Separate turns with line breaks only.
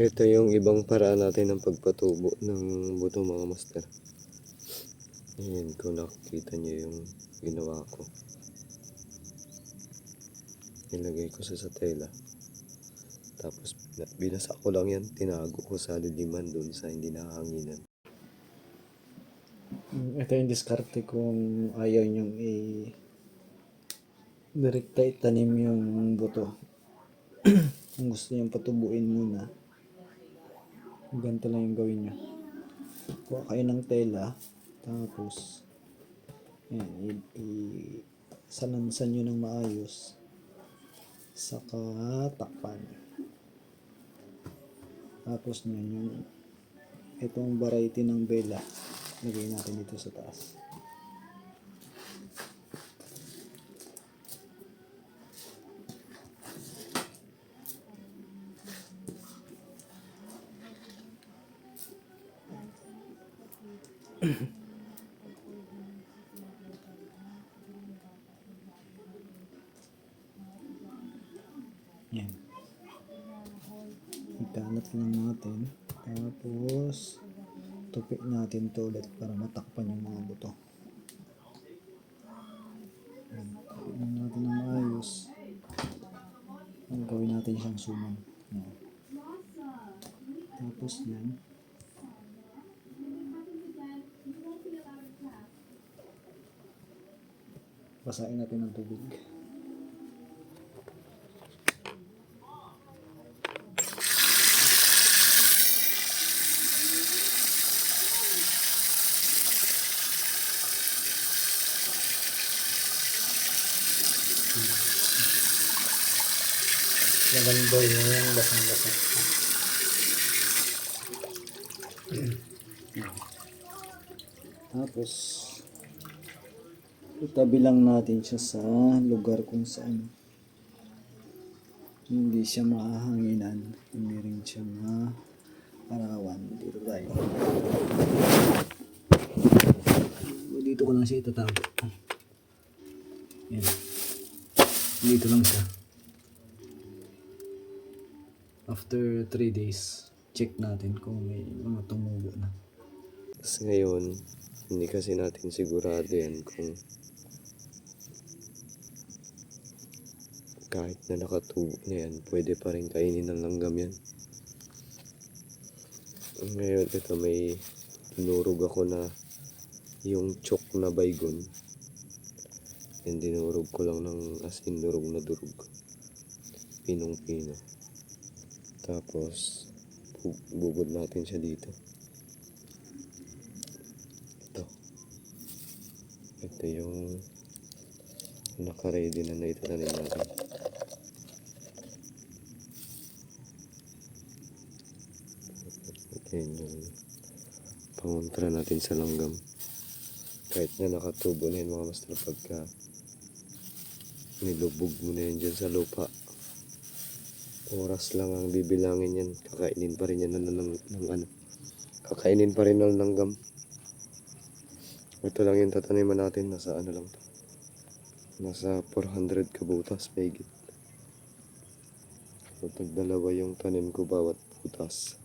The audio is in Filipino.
Ito yung ibang paraan natin ng pagpatubo ng buto mga master. Ayan, kung nakikita niyo yung ginawa ko. Nilagay ko sa sa tela. Tapos bina- binasa ko lang yan, tinago ko sa liliman dun sa hindi nakahanginan.
Ito yung diskarte kung ayaw niyong i direkta itanim yung buto. kung gusto niyong patubuin muna, ganito lang yung gawin niyo. Kuha kayo ng tela, tapos yan, i, i salansan niyo ng maayos, saka takpan. Tapos niyan yung itong variety ng bela, lagay natin dito sa taas. Yan. Ikalat lang natin. Tapos, tupik natin to ulit para matakpan yung mga buto. Yan. Tupik lang natin ng maayos. Gawin natin siyang suman. Yan. Tapos yan. Basahin natin ng tubig. Lagandoy mo yung lasang-lasa. Tapos, itabi lang natin siya sa lugar kung saan hindi siya mahahanginan, hindi rin siya maarawan. Dito tayo. Dito ko lang siya itatago. Yan. Dito lang siya. After 3 days, check natin kung may mga tumubo na.
Kasi ngayon, hindi kasi natin sigurado yan kung kahit na nakatubo na yan, pwede pa rin kainin ng langgam yan. Ngayon, ito may dinurog ako na yung chok na baygon. Yan dinurog ko lang ng asin durog na durog. Pinong-pino. Tapos, bu- bubod natin siya dito. Ito. Ito yung naka-ready na na itatanim natin. Yun yung pangontra natin sa langgam. Kahit na nakatubo na yun mga master pagka nilubog mo na yan dyan sa lupa. Oras lang ang bibilangin yan. Kakainin pa rin yan ng, ng, ng ano. Kakainin pa rin ng langgam. Ito lang yung tataniman natin. Nasa ano lang to. Nasa 400 kabutas. Mahigit. So, tagdalawa yung tanim ko bawat butas.